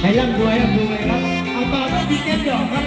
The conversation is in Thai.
ให้ร่ำรวยร่ำรวยครับ เอาต่อด้วยดีเกนดอกครับ